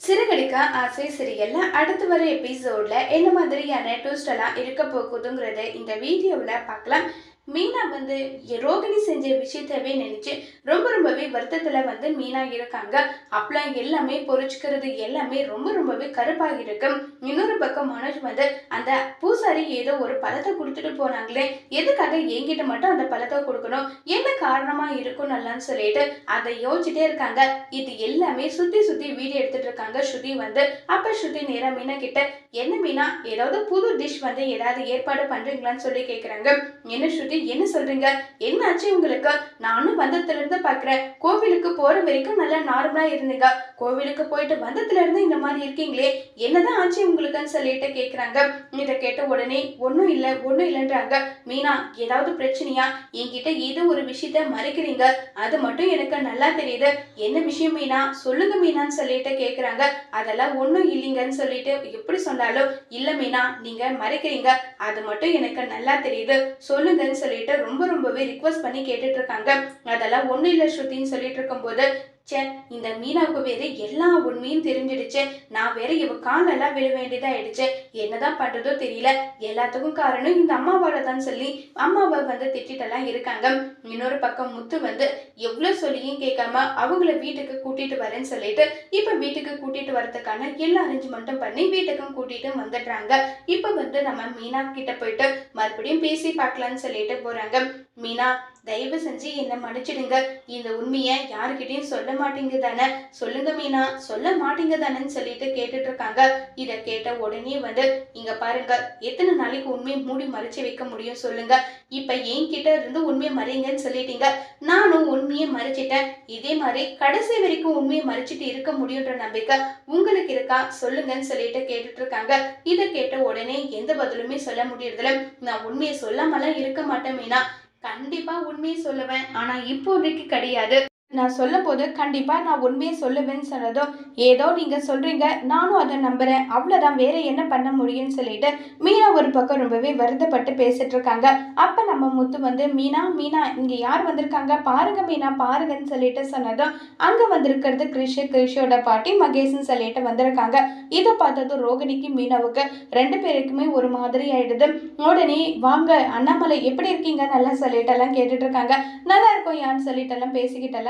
சிறுகடிக்கா ஆசை சிறியல்ல அடுத்து வர எபிசோட்ல என்ன மாதிரியான ட்விஸ்ட் எல்லாம் இருக்க போகுதுங்கிறத இந்த வீடியோவில் பார்க்கலாம். மீனா வந்து ரோகிணி செஞ்ச விஷயத்தவே நினைச்சு ரொம்ப ரொம்பவே வருத்தத்துல வந்து மீனா இருக்காங்க. அப்பெல்லாம் எல்லாமே பொறிச்சுக்கிறது எல்லாமே ரொம்ப ரொம்பவே கருப்பாக இருக்கும் இன்னொரு பக்கம் மனோஜ் வந்து அந்த பூசாரி ஏதோ ஒரு பழத்தை கொடுத்துட்டு போனாங்களே எதுக்காக என்கிட்ட மட்டும் அந்த பழத்தை கொடுக்கணும்? என்ன காரணமா இருக்கும் நல்லான்னு சொல்லிட்டு அதை யோசிச்சுட்டே இருக்காங்க. இது எல்லாமே சுத்தி சுத்தி வீடியோ எடுத்துட்டு இருக்காங்க ஸ்ருதி வந்து. அப்ப ஸ்ருதி நேரம் மீனா கிட்ட என்ன மீனா ஏதாவது புது டிஷ் வந்து ஏதாவது ஏற்பாடு பண்றீங்களான்னு சொல்லி கேக்குறாங்க. என்ன ஸ்ருதி என்ன சொல்றீங்க? என்னாச்சு உங்களுக்கு? நானும் வந்ததுல இருந்து பாக்குறேன் கோவிலுக்கு போற வரைக்கும் நல்லா நார்மலா இருந்தீங்க. கோவிலுக்கு போயிட்டு வந்ததுல இருந்து இந்த மாதிரி இருக்கீங்களே என்னதான் ஆச்சு உங்களுக்குன்னு சொல்லிட்டு கேக்குறாங்க. இதை கேட்ட உடனே ஒன்றும் இல்லை ஒன்றும் இல்லைன்றாங்க. மீனா ஏதாவது பிரச்சனையா? என்கிட்ட ஏதோ ஒரு விஷயத்த மறைக்கிறீங்க. அது மட்டும் எனக்கு நல்லா தெரியுது. என்ன விஷயம் மீனா? சொல்லுங்க மீனான்னு சொல்லிட்டு கேக்குறாங்க. அதெல்லாம் ஒன்றும் இல்லைங்கன்னு சொல்லிட்டு எப்படி சொன்னாலும் இல்ல மீனா நீங்க மறைக்கிறீங்க. அது மட்டும் எனக்கு நல்லா தெரியுது. சொல்லுங்கன்னு சொல்லிட்டு ரொம்ப ரொம்பவே ரிக்வஸ்ட் பண்ணி கேட்டுட்டு இருக்காங்க. அதெல்லாம் ஒன்றும் இல்லை ஸ்ருதின்னு சொல்லிட்டு இருக்கும்போது ச்சே இந்த மீனாவுக்கு வேற எல்லா உண்மையும் தெரிஞ்சிடுச்சு. நான் வேற இவ காலெல்லாம் விழ வேண்டியதாயிடுச்சு என்னதான் பண்றதோ தெரியல. எல்லாத்துக்கும் காரணம் இந்த அம்மாவோட தான் சொல்லி அம்மாவை வந்து திட்டிட்டெல்லாம் இருக்காங்க. இன்னொரு பக்கம் முத்து வந்து எவ்வளவு சொல்லியும் கேட்காம அவங்கள வீட்டுக்கு கூட்டிட்டு வரேன்னு சொல்லிட்டு இப்ப வீட்டுக்கு கூட்டிட்டு வரதுக்கான எல்லா அரேஞ்ச்மெண்ட்டும் பண்ணி வீட்டுக்கும் கூட்டிட்டு வந்துடுறாங்க. இப்ப வந்து நம்ம மீனா கிட்ட போயிட்டு மறுபடியும் பேசி பார்க்கலாம்னு சொல்லிட்டு போறாங்க. மீனா தயவு செஞ்சு என்னை மன்னிச்சிடுங்க. இந்த உண்மையை யாருக்கிட்டையும் சொல்ல மாட்டீங்க தானே சொல்லுங்க மீனா. சொல்ல மாட்டீங்க தானேன்னு சொல்லிட்டு கேட்டுட்டு இருக்காங்க இதை கேட்ட உடனே வந்து இங்க பாருங்க எத்தனை நாளைக்கு உண்மையை மூடி மறைச்சு வைக்க முடியும் சொல்லுங்க. இப்ப என்கிட்ட இருந்து உண்மையை மறைங்கன்னு சொல்லிட்டீங்க. நானும் உண்மையை மறைச்சிட்டேன். இதே மாதிரி கடைசி வரைக்கும் உண்மையை மறைச்சிட்டு இருக்க முடியுன்ற நம்பிக்கை உங்களுக்கு இருக்கா? சொல்லுங்கன்னு சொல்லிட்டு கேட்டுட்டு இருக்காங்க இதை கேட்ட உடனே எந்த பதிலுமே சொல்ல முடியறதுல நான் உண்மையை சொல்லாமலாம் இருக்க மாட்டேன் மீனா. கண்டிப்பா உண்மையை சொல்லுவேன். ஆனா இப்போதைக்கு கிடையாது. நான் சொல்லும் போது நான் உண்மையை சொல்லுவேன்னு சொன்னதும் ஏதோ நீங்கள் சொல்கிறீங்க நானும் அதை நம்புகிறேன் அவ்வளோதான் வேற என்ன பண்ண முடியும்னு சொல்லிட்டு மீனா ஒரு பக்கம் ரொம்பவே வருத்தப்பட்டு பேசிட்டு இருக்காங்க. அப்போ நம்ம முத்து வந்து மீனா மீனா இங்கே யார் வந்திருக்காங்க? பாருங்க மீனா பாருங்கன்னு சொல்லிட்டு சொன்னதும் அங்கே வந்திருக்கிறது கிரிஷ் கிரிஷோட பாட்டி மகேஷ்னு சொல்லிட்டு வந்திருக்காங்க. இதை பார்த்ததும் ரோகிணிக்கு மீனாவுக்கு ரெண்டு பேருக்குமே ஒரு மாதிரி ஆயிடுது. உடனே வாங்க அண்ணாமலை எப்படி இருக்கீங்க? நல்லா சொல்லிட்டு எல்லாம் கேட்டுட்டு இருக்காங்க. நல்லா இருக்கும் யான்னு சொல்லிட்டு எல்லாம்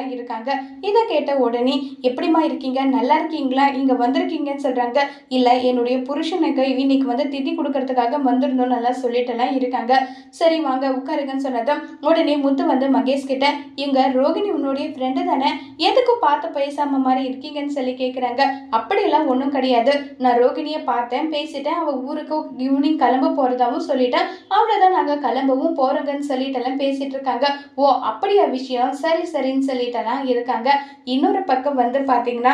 தான் இருக்காங்க. இதை கேட்ட உடனே எப்படிம்மா இருக்கீங்க? நல்லா இருக்கீங்களா? இங்க வந்திருக்கீங்கன்னு சொல்றாங்க. இல்ல என்னுடைய புருஷனுக்கு இன்னைக்கு வந்து திதி கொடுக்கறதுக்காக வந்திருந்தோம் நல்லா சொல்லிட்டு எல்லாம் இருக்காங்க. சரி வாங்க உட்காருங்கன்னு சொன்னதும் உடனே முத்து வந்து மகேஷ் கிட்ட இங்க ரோகிணி உன்னுடைய ஃப்ரெண்டு தானே? எதுக்கும் பார்த்து பேசாம மாதிரி இருக்கீங்கன்னு சொல்லி கேட்குறாங்க அப்படியெல்லாம் ஒன்றும் கிடையாது. நான் ரோகிணியை பார்த்தேன் பேசிட்டேன். அவள் ஊருக்கு ஈவினிங் கிளம்ப போகிறதாவும் சொல்லிட்டேன் அவ்வளோதான் நாங்கள் கிளம்பவும் போகிறோங்கன்னு சொல்லிட்டெல்லாம் பேசிட்டு இருக்காங்க. ஓ அப்படியா விஷயம்? சரி சரின்னு சொல்லிட்டு. சொல்லிட்டெல்லாம் இருக்காங்க. இன்னொரு பக்கம் வந்து பார்த்தீங்கன்னா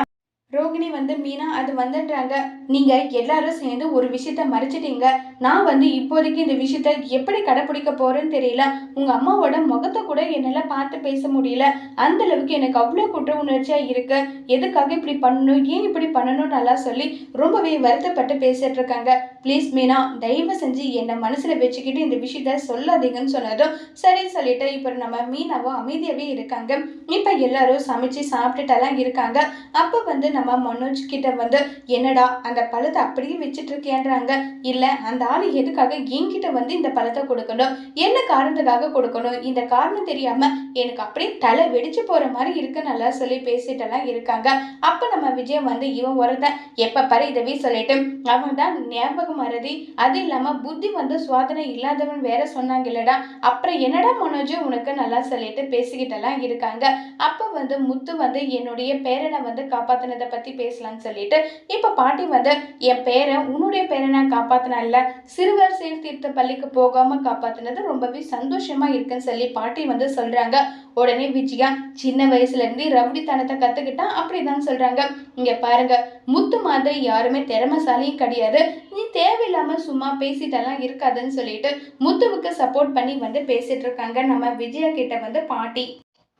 ரோகிணி வந்து மீனா அது வந்துடுறாங்க நீங்க எல்லாரும் சேர்ந்து ஒரு விஷயத்த மறைச்சிட்டீங்க. நான் வந்து இப்போதைக்கு இந்த விஷயத்த எப்படி கடைப்பிடிக்க போறேன்னு தெரியல. உங்க அம்மாவோட முகத்தை கூட என்னால பார்த்து பேச முடியல. அந்த அளவுக்கு எனக்கு அவ்வளோ குற்ற உணர்ச்சியா இருக்கு. எதுக்காக இப்படி பண்ணணும்? ஏன் இப்படி பண்ணணும் நல்லா சொல்லி ரொம்பவே வருத்தப்பட்டு பேசிட்டு இருக்காங்க. ப்ளீஸ் மீனா தயவு செஞ்சு என்னை மனசுல வச்சுக்கிட்டு இந்த விஷயத்த சொல்லாதீங்கன்னு சொன்னதும் சரி சொல்லிட்டு இப்போ நம்ம மீனாவும் அமைதியாவே இருக்காங்க. இப்போ எல்லாரும் சமைச்சு சாப்பிட்டுட்டெல்லாம் இருக்காங்க. அப்போ வந்து நம்ம மனோஜ் கிட்ட வந்து என்னடா அந்த பழத்தை அப்படியே வச்சுட்டு இருக்கேன்றாங்க இல்ல அந்த ஆள் எதுக்காக என்கிட்ட வந்து இந்த பழத்தை கொடுக்கணும்? என்ன காரணத்துக்காக கொடுக்கணும்? இந்த காரணம் தெரியாம எனக்கு அப்படியே தலை வெடிச்சு போற மாதிரி இருக்கு நல்லா சொல்லி பேசிட்டெல்லாம் இருக்காங்க. அப்ப நம்ம விஜய் வந்து இவன் ஒருத்தன். எப்ப பாரு இதவே சொல்லிட்டு அவன் தான் ஞாபகம் மறதி அது இல்லாம புத்தி வந்து சுவாதனை இல்லாதவன் வேற சொன்னாங்க இல்லடா அப்புறம் என்னடா மனோஜ் உனக்கு நல்லா சொல்லிட்டு பேசிக்கிட்டெல்லாம் இருக்காங்க. அப்ப வந்து முத்து வந்து என்னுடைய பேரனை வந்து காப்பாத்தினதை பத்தி பேசலாம்னு சொல்லிட்டு இப்ப பாட்டி வந்து என் பேரை உன்னுடைய பேரனை காப்பாத்தினா இல்ல. சிறுவர் சீர்திருத்த பள்ளிக்கு போகாம காப்பாத்தினது ரொம்பவே சந்தோஷமா இருக்குன்னு சொல்லி பாட்டி வந்து சொல்றாங்க. உடனே விஜயா சின்ன வயசுல இருந்து ரவுடித்தனத்தை கத்துக்கிட்டா அப்படிதான் சொல்றாங்க. இங்க பாருங்க முத்து மாதிரி யாருமே திறமசாலியும் கிடையாது. நீ தேவையில்லாம சும்மா பேசிட்டெல்லாம் இருக்காதுன்னு சொல்லிட்டு முத்துவுக்கு சப்போர்ட் பண்ணி வந்து பேசிட்டு இருக்காங்க நம்ம விஜயா கிட்ட வந்து பாட்டி.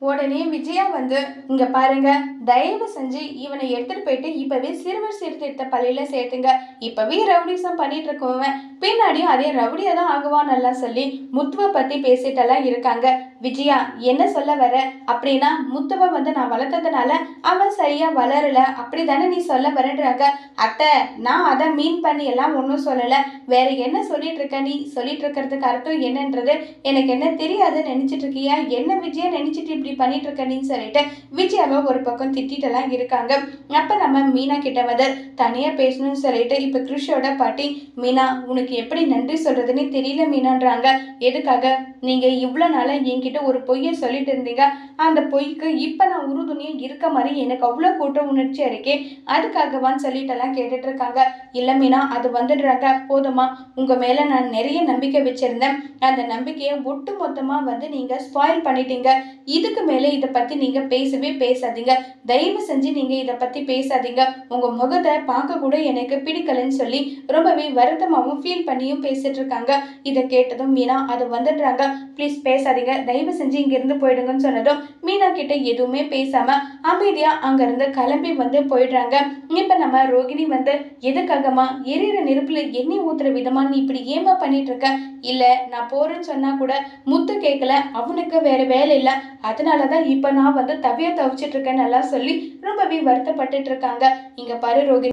உடனே விஜயா வந்து இங்க பாருங்க தயவு செஞ்சு இவனை எடுத்துட்டு போயிட்டு இப்பவே சிறுவர் சீர்திருத்த பள்ளியில சேர்த்துங்க. இப்பவே ரவுடிசம் பண்ணிட்டு இருக்கவன். பின்னாடியும் அதே ரவுடியா தான் ஆகுவான்னு சொல்லி முத்துவை பத்தி பேசிட்டெல்லாம் இருக்காங்க. விஜயா என்ன சொல்ல வர? அப்படின்னா முத்துவை வந்து நான் வளர்த்ததுனால அவன் சரியா வளரல. அப்படிதானே நீ சொல்ல வரன்றாங்க அத்தை நான் அதை மீன் பண்ணி எல்லாம் ஒன்றும் சொல்லலை. வேற என்ன சொல்லிட்டு இருக்க நீ? சொல்லிட்டு இருக்கிறதுக்கு அர்த்தம் என்னன்றது எனக்கு என்ன தெரியாதுன்னு நினைச்சிட்டு இருக்கியா? என்ன விஜயா நினைச்சிட்டு இப்படி பண்ணிட்டு இருக்க நீன்னு சொல்லிட்டு விஜயாவை ஒரு பக்கம் திட்டிட்டெல்லாம் இருக்காங்க. அப்ப நம்ம மீனா கிட்ட வந்து தனியா பேசணும்னு சொல்லிட்டு இப்ப கிருஷியோட பாட்டி மீனா உனக்கு எப்படி நன்றி சொல்றதுன்னு தெரியல மீனான்றாங்க. எதுக்காக? நீங்க இவ்வளவு நாளா என்கிட்ட ஒரு பொய்யை சொல்லிட்டு இருந்தீங்க. அந்த பொய்க்கு இப்ப நான் உறுதுணையும் இருக்க மாதிரி எனக்கு அவ்வளவு கூட்ட உணர்ச்சியாக இருக்கே. அதுக்காகவான்னு சொல்லிட்டெல்லாம் கேட்டுட்டு இருக்காங்க. இல்ல மீனா அது வந்துடுறாங்க. போதுமா? உங்க மேல நான் நிறைய நம்பிக்கை வச்சிருந்தேன். அந்த நம்பிக்கையை ஒட்டு மொத்தமா வந்து நீங்க ஸ்பாயில் பண்ணிட்டீங்க. இதுக்கு மேல இதை பத்தி நீங்க பேசவே பேசாதீங்க. தயவு செஞ்சு நீங்கள் இதை பற்றி பேசாதீங்க. உங்கள் முகத்தை பார்க்க கூட எனக்கு பிடிக்கலன்னு சொல்லி ரொம்பவே வருத்தமாகவும் ஃபீல் பண்ணியும் பேசிட்டு இருக்காங்க. இதை கேட்டதும் மீனா அது வந்துடுறாங்க. ப்ளீஸ் பேசாதீங்க. தயவு செஞ்சு இங்கேருந்து போயிடுங்கன்னு சொன்னதும் மீனா கிட்ட எதுவுமே பேசாமல் அமைதியாக அங்கேருந்து கிளம்பி வந்து போயிடுறாங்க. இப்போ நம்ம ரோகிணி வந்து எதுக்காகமா எரியிற நெருப்பில் எண்ணெய் ஊத்துற விதமா நீ இப்படி ஏமா பண்ணிட்டு இருக்க இல்லை நான் போறேன்னு சொன்னா கூட முத்து கேட்கல அவனுக்கு வேற வேலை இல்ல. அதனாலதான் இப்போ நான் வந்து தவிய தவிச்சிட்டு இருக்கேன்னு நல்லா சொல்லி ரொம்பவே வருத்தப்பட்டுட்டு இருக்காங்க. இங்க பாரு ரோகிணி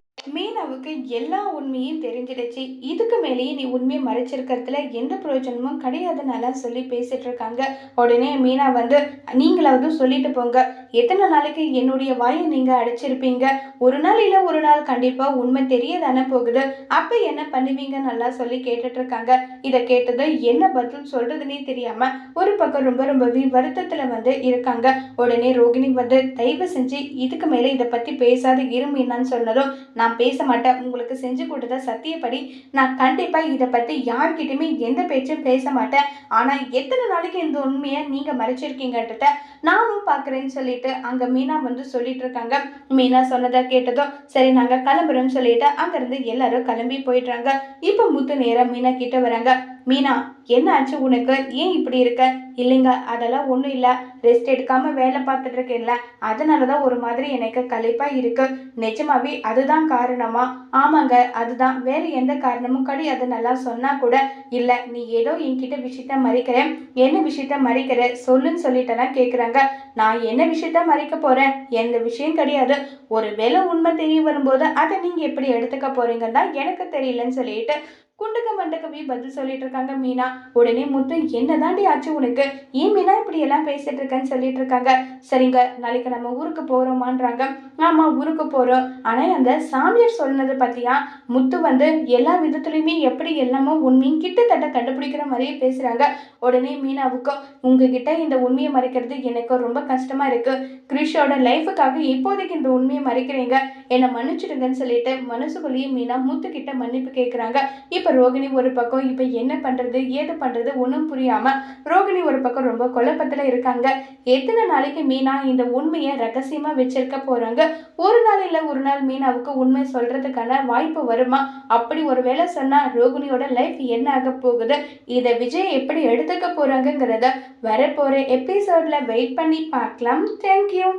மீனாவுக்கு எல்லா உண்மையும் தெரிஞ்சிடுச்சு. இதுக்கு மேலேயே நீ உண்மையை மறைச்சிருக்கிறதுல எந்த பிரயோஜனமும் கிடையாதுன்னு சொல்லி பேசிட்டு இருக்காங்க. உடனே மீனா வந்து நீங்களாவது சொல்லிட்டு போங்க. எத்தனை நாளைக்கு என்னுடைய வாயை நீங்க அடைச்சிருப்பீங்க? ஒரு நாள் இல்லை ஒரு நாள் கண்டிப்பா உண்மை தெரிய தானே போகுது. அப்ப என்ன பண்ணுவீங்க நல்லா சொல்லி கேட்டுட்டு இருக்காங்க. இதை கேட்டது என்ன பதில் சொல்றதுன்னே தெரியாம ஒரு பக்கம் ரொம்ப ரொம்பவே வருத்தத்துல வந்து இருக்காங்க. உடனே ரோகிணி வந்து தயவு செஞ்சு இதுக்கு மேல இதை பத்தி பேசாத இருமீனான்னு சொன்னதும் நான் பேச மாட்டேன். உங்களுக்கு செஞ்சு கொடுத்த சத்தியப்படி நான் கண்டிப்பாக இதை பற்றி யார்கிட்டையுமே எந்த பேச்சும் பேச மாட்டேன். ஆனால் எத்தனை நாளைக்கு இந்த உண்மையை நீங்கள் மறைச்சிருக்கீங்கன்றத நானும் பார்க்குறேன்னு சொல்லிட்டு அங்கே மீனா வந்து சொல்லிட்டு இருக்காங்க. மீனா சொன்னதை கேட்டதும் சரி நாங்கள் கிளம்புறோம்னு சொல்லிட்டு அங்கேருந்து எல்லாரும் கிளம்பி போயிடுறாங்க. இப்போ முத்து நேரம் மீனா கிட்ட வராங்க. மீனா என்ன ஆச்சு உனக்கு? ஏன் இப்படி இருக்க? இல்லைங்க அதெல்லாம் ஒன்றும் இல்லை. ரெஸ்ட் எடுக்காம வேலை பார்த்துட்டு இருக்கேன்ல. அதனால தான் ஒரு மாதிரி எனக்கு களைப்பாக இருக்கு. நிஜமாவே அதுதான் காரணமா? ஆமாங்க அதுதான். வேற எந்த காரணமும் கிடையாது. நல்லா சொன்னா கூட இல்லை. நீ ஏதோ என்கிட்ட விஷயத்த மறைக்கிற என்ன விஷயத்த மறைக்கிற? சொல்லுன்னு சொல்லிட்டெல்லாம் கேட்குறாங்க நான் என்ன விஷயத்த மறைக்க போறேன்? எந்த விஷயம் கிடையாது. ஒரு வேலை உண்மை தெரிய வரும்போது அதை நீங்க எப்படி எடுத்துக்க போகிறீங்கன்னு தான் எனக்கு தெரியலன்னு சொல்லிட்டு குண்டுக்க மண்டக்கவி பதில் சொல்லிட்டு இருக்காங்க மீனா. உடனே முத்து என்னதாண்டி ஆச்சு உனக்கு? ஏன் மீனா இப்படி எல்லாம் பேசிட்டு இருக்கேன்னு சொல்லிட்டு இருக்காங்க? சரிங்க நாளைக்கு நம்ம ஊருக்கு போறோமான்றாங்க. ஆமா ஊருக்கு போறோம். ஆனா அந்த சாமியார் சொன்னது பத்தியா முத்து வந்து எல்லா விதத்துலயுமே எப்படி எல்லாமோ உண்மையும் கிட்டத்தட்ட கண்டுபிடிக்கிற மாதிரியே பேசுறாங்க. உடனே மீனாவுக்கும் உங்ககிட்ட இந்த உண்மையை மறைக்கிறது எனக்கு ரொம்ப கஷ்டமா இருக்கு. கிரிஷோட லைஃபுக்காக இப்போதைக்கு இந்த உண்மையை மறைக்கிறீங்க. என்னை மன்னிச்சிடுங்கன்னு சொல்லிட்டு மனசுக்குள்ளேயே மீனா முத்து கிட்ட மன்னிப்பு கேட்குறாங்க இப்போ இப்போ ரோகிணி ஒரு பக்கம் இப்போ என்ன பண்ணுறது ஏது பண்ணுறது ஒன்றும் புரியாமல் ரோகிணி ஒரு பக்கம் ரொம்ப குழப்பத்தில் இருக்காங்க. எத்தனை நாளைக்கு மீனா இந்த உண்மையை ரகசியமாக வச்சிருக்க போகிறாங்க ஒரு நாள் இல்லை ஒரு நாள் மீனாவுக்கு உண்மை சொல்கிறதுக்கான வாய்ப்பு வருமா? அப்படி ஒரு வேளை சொன்னால் ரோகிணியோட லைஃப் என்ன ஆக போகுது? இதை விஜய் எப்படி எடுத்துக்க போகிறாங்கங்கிறத வரப்போகிற எபிசோடில் வெயிட் பண்ணி பார்க்கலாம். தேங்க்யூ